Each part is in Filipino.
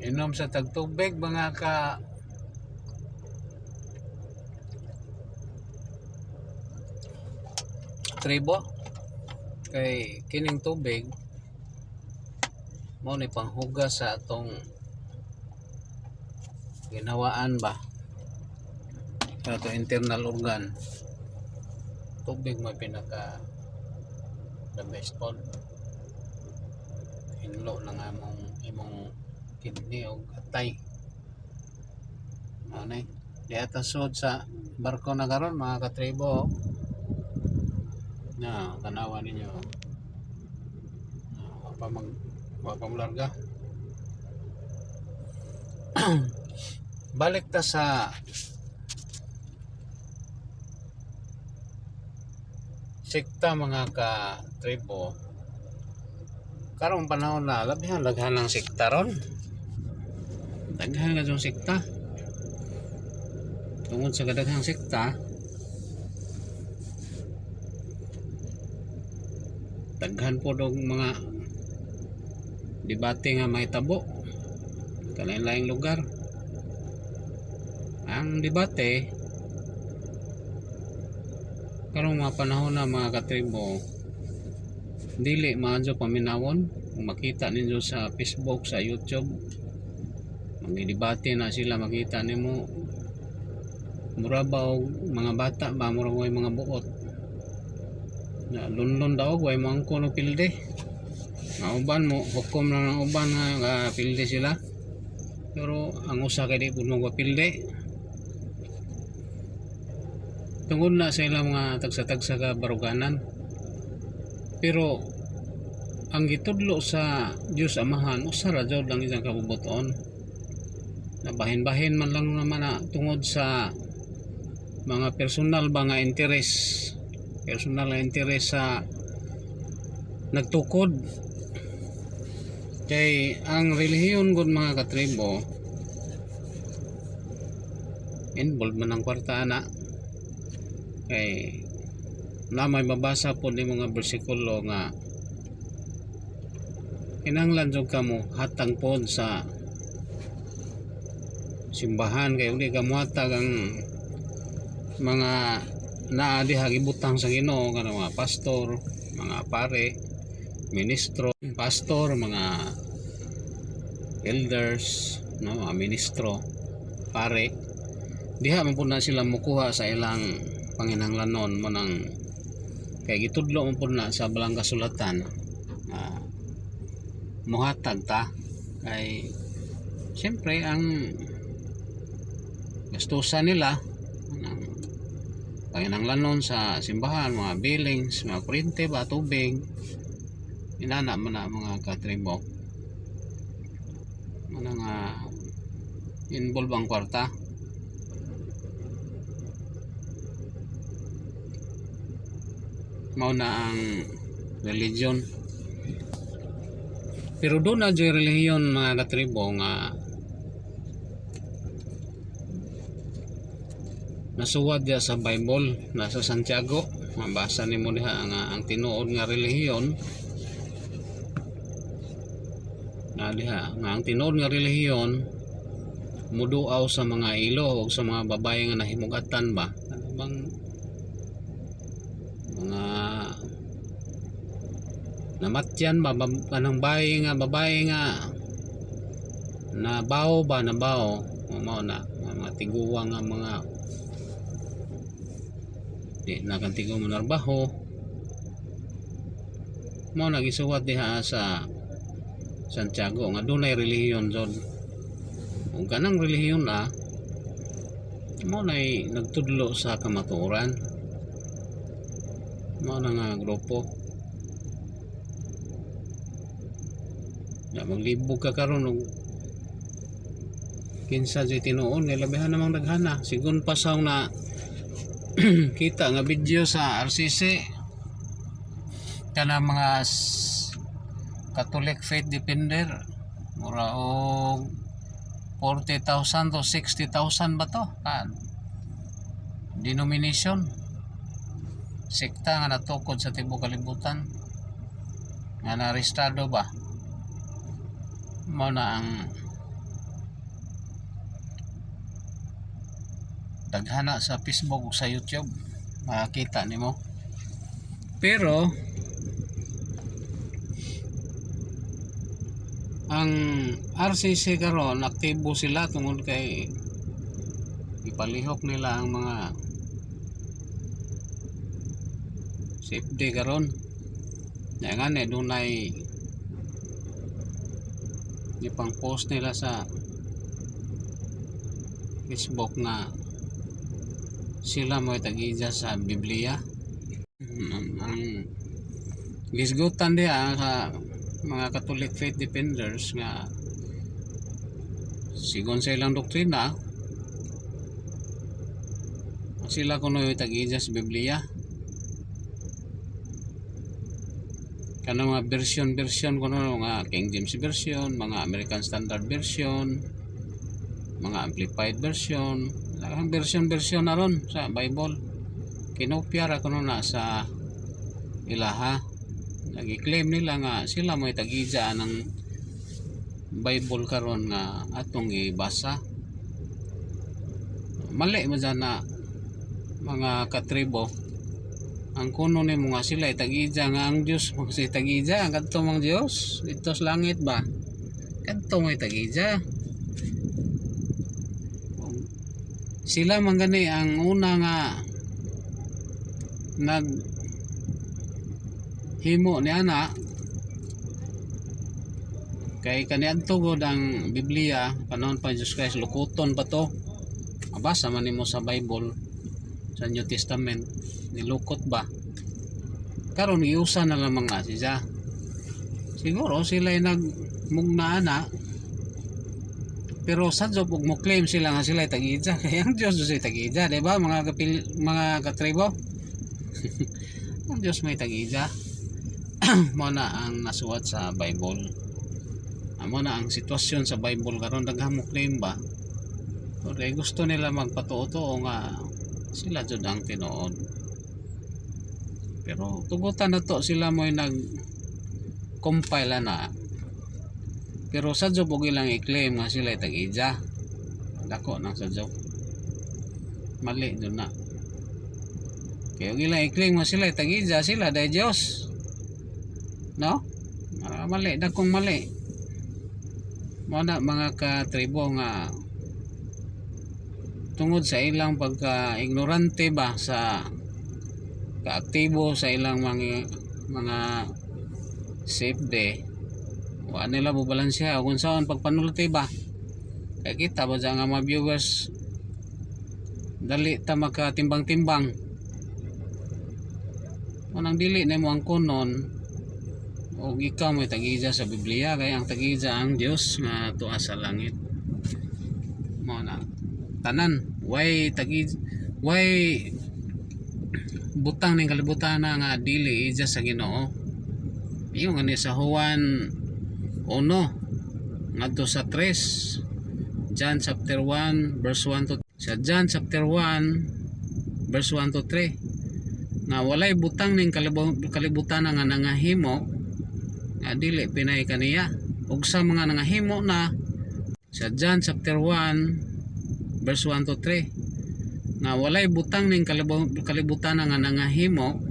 inom sa tagtubig mga ka tribo. Kay kining tubig mo ni panghugas sa atong ginawaan ba? Sa atong internal organ. Tubig mo pinaka the best pod. Hinlo ng among imong kidney o atay na di ata sud sa barko na karon mga katribo na tanawa ninyo pa mag pa larga balik ta sa sikta mga ka tribo karong panahon na labihan daghan ng sikta ron daghan ka yung sikta. Tungod sa kadaghang sikta daghan po dog mga debate nga may tabo kalain-laing lugar. Ang debate karong mga panahon na mga katribo dili maadyo paminawon. Makita ninyo sa Facebook sa YouTube magdebate na sila makita nimo. Mura ba og mga bata ba? Mura way mga buot? Na lunlon daw way mo ang kuno pilde. Nga uban mo hukom na ng uban nga pilde sila. Pero ang usa kay di pud mo pilde. Tungod na sa ilang mga tagsa-tagsa ka baruganan. Pero ang gitudlo sa Diyos Amahan usa ra jud lang isang kabubuton bahin-bahin man lang naman na tungod sa mga personal ba nga interes. Personal na interes sa nagtukod. Kay ang relihiyon gud mga katribo involved man ang kwarta na kay na may mabasa po ni mga bersikulo nga kinahanglan jud kamo hatang pod sa simbahan kay uli ka muhatag ang mga naa diha gibutang sa Ginoo kana mga pastor, mga pare, ministro, pastor, mga elders, no, mga ministro, pare. Diha man pud na sila mukuha sa ilang panginahanglanon mo nang kay gitudlo mo pud na sa balang kasulatan uh, muhatag ta kay siyempre ang gastusan nila. Ang panginahanglanon sa simbahan mga billings mga kurente ba tubig. Inana man na mga katribo. Mga nga involve ang kwarta. Mao ang religion. Pero doon na dyan religion mga katribo nga nasuwad diya sa Bible nasa Santiago. Mabasa nimo diha nga ang tinuod nga relihiyon. Na diha nga ang tinuod nga relihiyon muduaw sa mga ilo o sa mga babae nga nahimugatan ba? Ano bang mga namatyan ba? Ba- kanang bayi nga babae nga nabaw ba? Nabaw? Mao na mga tiguwang nga mga di nakantigo mo narbaho mo nagisuwat diha sa Santiago nga dunay relihiyon jud ug kanang relihiyon na mo nay nagtudlo sa kamatuoran. Mo na nga grupo. Ya maglibog ka karon og kinsa jay tinuon nga labihan namang daghana sigun pasaw na kita nga video sa RCC kana mga Catholic Faith Defender. Mura og 40,000 to 60,000 ba to? Ah, denomination. Sekta nga natukod sa tibuok kalibutan. Nga narestado ba? Mao na ang daghana sa Facebook ug sa YouTube. Makakita nimo. Pero ang RCC karon aktibo sila tungod kay ipalihok nila ang mga safety karon. Nga nga dunay ipang post nila sa Facebook na sila mo tagija sa Biblia. Ang, gisgutan diha sa mga Catholic faith defenders nga sigon sa ilang doktrina sila kuno tagija sa Biblia. Kanang mga version version kuno nga King James version mga American Standard version mga amplified version ang version version na ron sa Bible. Kinopya ra kuno na sa ilaha. Nagi-claim nila nga sila may tagija ng Bible karon nga atong gibasa mali mo dyan na mga katribo. Ang kuno ni mga sila itagija nga ang Dios mo si tagija ang kadto mong Dios dito sa langit ba? Kadto mo itagija sila man gani ang una nga nag himo ni ana. Kay kaniadto gud ang Biblia panahon pa Jesus Christ lukuton pa to. Mabasa man nimo sa Bible sa New Testament nilukot ba? Karon iusa na lang mga siya. Siguro sila ay nagmugna ana pero sa job ug mo claim sila nga sila ay tagija kaya ang Dios ay tagija di ba mga kapil, mga katribo? Ang Dios may tagija mo na ang nasuwat sa Bible. Amo na ang sitwasyon sa Bible karon daghang mo claim ba? Kaya gusto nila magpatuo nga sila jud ang tinuod. Pero tugutan na to sila mo nag compile na pero sa job og ilang i-claim. Nga sila tag-ija dako nang sa job. Mali jud na. Kaya og ilang i-claim. Nga sila tag-ija sila dahil Diyos. No? Ah, mali. Dakong mali. Mo na mga katribo nga tungod sa ilang pagka ignorante ba sa kaaktibo sa ilang mga mga safety wa nila bubalansya. Kung saan pagpanulti ba kaya kita ba dyan nga mga viewers dali ta makatimbang-timbang unang dili na mo ang kunon o ikaw may tagija sa Biblia kaya ang tagija ang Dios nga tuwa sa langit. Mo na. Tanan why tagi why butang ning kalibutan na nga dili ija sa Ginoo? Iyo nga ni sa Juan 1 ngadto sa 3 John chapter 1 verse 1 to sa John chapter 1 verse 1 to 3 nga walay butang ning kalibu- kalibutan nga nangahimo nga dili pinay kaniya. Ug sa mga nangahimo na sa John chapter 1 verse 1 to 3 nga walay butang ning kalibu- kalibutan nga nangahimo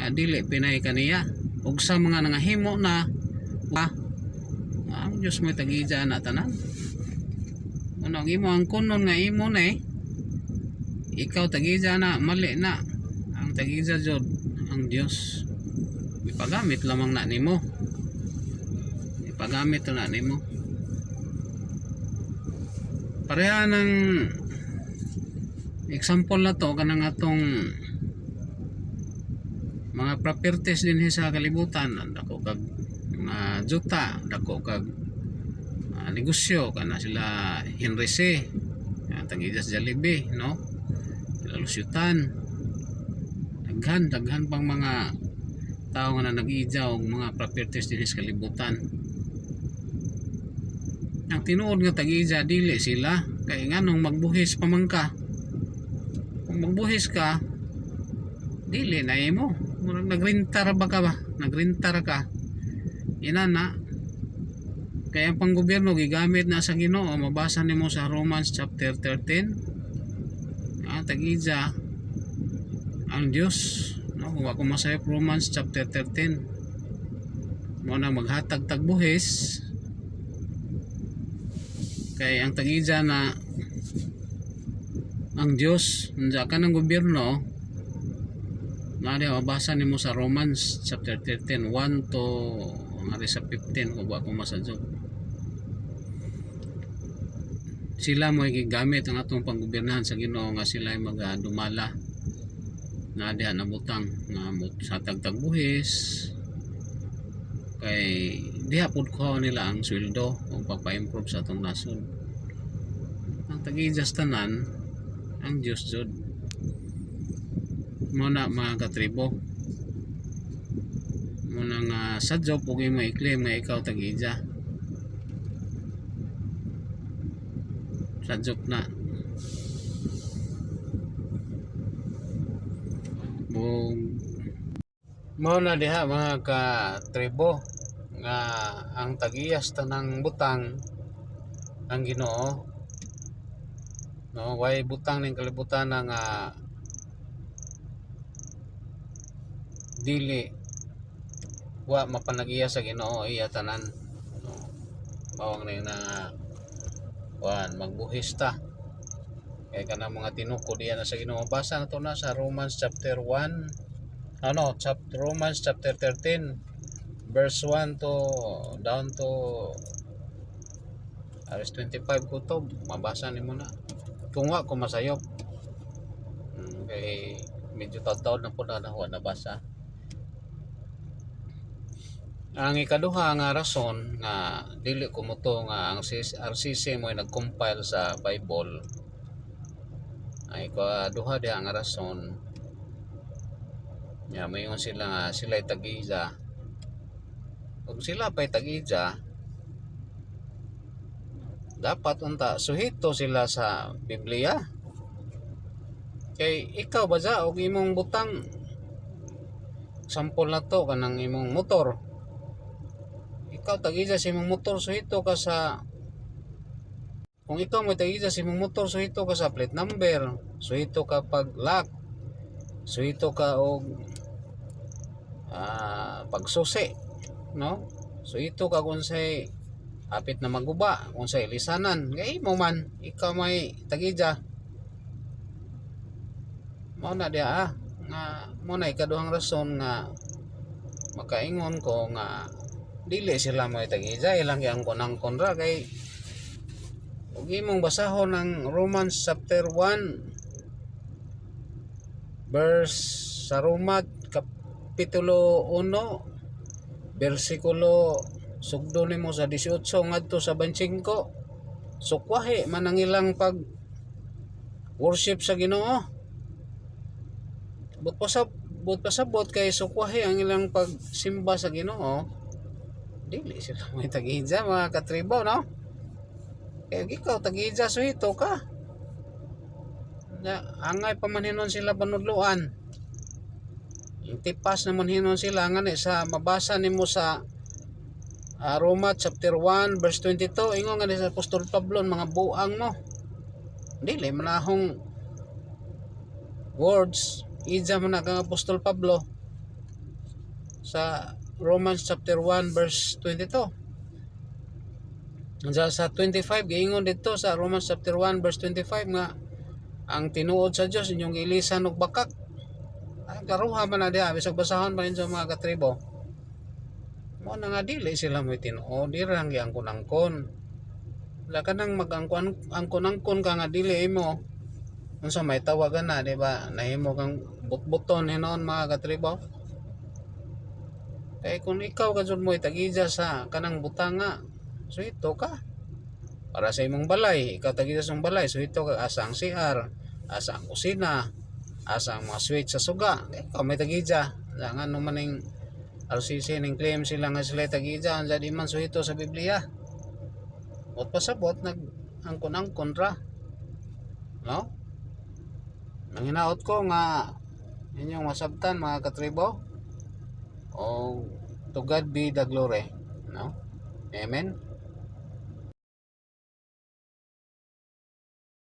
nga dili pinay kaniya. Ug sa mga nangahimo na ah, ang Diyos mo tagija na tanan. Ano ang imo ang kunon nga imo na eh. Ikaw tagija na mali na. Ang tagija jud ang Dios ipagamit lamang na nimo. Ipagamit na nimo. Pareha ng example na to kanang atong mga properties din sa kalibutan. Dako kag mga juta dako kag ah, negosyo kana sila Henry C. Ah, tagijas Jollibee no? Sila Lusyutan. Daghan daghan pang mga tao nga na nag-iijaw og mga properties din sa kalibutan. Ang tinuod nga tag-iija dili sila. Kay nganong magbuhis pa man ka kung magbuhis ka dili na imo. Murag nagrentar ba ka ba? Nagrentar ka ina na. Kaya ang panggobyerno gigamit na sa Ginoo. Mabasa nimo sa Romans chapter 13 tag-ija ang Dios no kung ako masayop Romans chapter 13 mo na maghatag tagbuhis. Kay ang tag-ija na ang Dios nandiyan ka ng gobyerno. Na mabasa nimo sa Romans chapter 13 1 to nga sa 15 kung ako masadyo sila mo gigamit ang atong panggobyernahan sa Ginoo nga sila ay magadumala. Na diha na butang nga sa tagtagbuhis kay diha pud ko nila ang sweldo o papa-improve sa atong nasod. Ang tag-ijas tanan ang Dios jud. Mo na mga katribo mo na nga sa job ug mo i-claim nga ikaw tag-ija sa job na. Bug Mao na diha mga ka tribo nga ang tagiyas tanang butang ang Ginoo. No way butang ning kalibutan nga dili wa mapanagiya sa Ginoo iya tanan. No bawang na na wan magbuhis ta. Kay kana mga tinuko diya na sa Ginoo. Basa na to na sa Romans chapter 1 ano chapter Romans chapter 13 verse 1 to down to verse 25 ko mabasa ni mo na. Kung wa ko masayop. Hmm, kay medyo taon na po na nahuwa nabasa ang ikaduha nga rason nga dili ko mo to nga ang CC RCC mo nag-compile sa Bible ay ikaduha diha nga rason Ya, mayon sila nga sila ay tag-iza. Kung sila pa ay tag-iza, dapat unta suhito sila sa Biblia. Kay ikaw ba sa og imong butang sampol na to kanang imong motor. Ikaw tag-iza sa imong motor suhito ka sa kung ikaw mo tag-iza sa imong motor suhito ka sa plate number, suhito ka pag lock, suhito ka og ah, pagsusi no? So ito ka kung say apit na maguba kung say lisanan. Kay mo man ikaw may tagija mo na dia ah. Nga mo na ikaduhang rason nga makaingon ko nga dili sila mo tagija ilang yang konang konra kay ug imong basahon ng Romans chapter 1 verse sa Roma kapitulo 1 bersikulo sugdo nimo sa 18 ngadto sa 25 sukwahi man ang ilang pag worship sa Ginoo. But pasab but pasabot kay sukwahi ang ilang pagsimba sa Ginoo dili sila may tagihidya mga katribo no? Kaya ikaw tagihidya suhito ka. Na angay pamanhinon sila panudluan. Tipas naman hinon sila nga sa mabasa nimo sa uh, Roma chapter 1 verse 22 ingon nga ni sa Apostol Pablo mga buang mo dili manahong words ija man na kang Apostol Pablo sa Romans chapter 1 verse 22 sa, sa 25 giingon dito sa Romans chapter 1 verse 25 nga ang tinuod sa Dios inyong ilisan og bakak. Ang karuha man na diha bisag basahon pa sa mga katribo. Mo na nga dili sila mo tinuo dirang yang kunangkon wala ka nang magangkon angkon-angkon ka nga dili mo unsa may tawagan na di ba? Nahimo kang butbuton hinon mga katribo kay kung ikaw ka jud mo itagija sa kanang butanga so ito ka. Para sa imong balay ikaw tagija sa balay so ito ka. Asa ang CR asa ang kusina asa ang mga switch sa suga. Ikaw may tagija nga no man ning RCC ning claim sila nga sila tagija ang di man suhito sa Biblia. Ot pasabot nag angkon ang kontra no? Nanginaot ko nga inyong masabtan mga katribo o to God be the glory no? Amen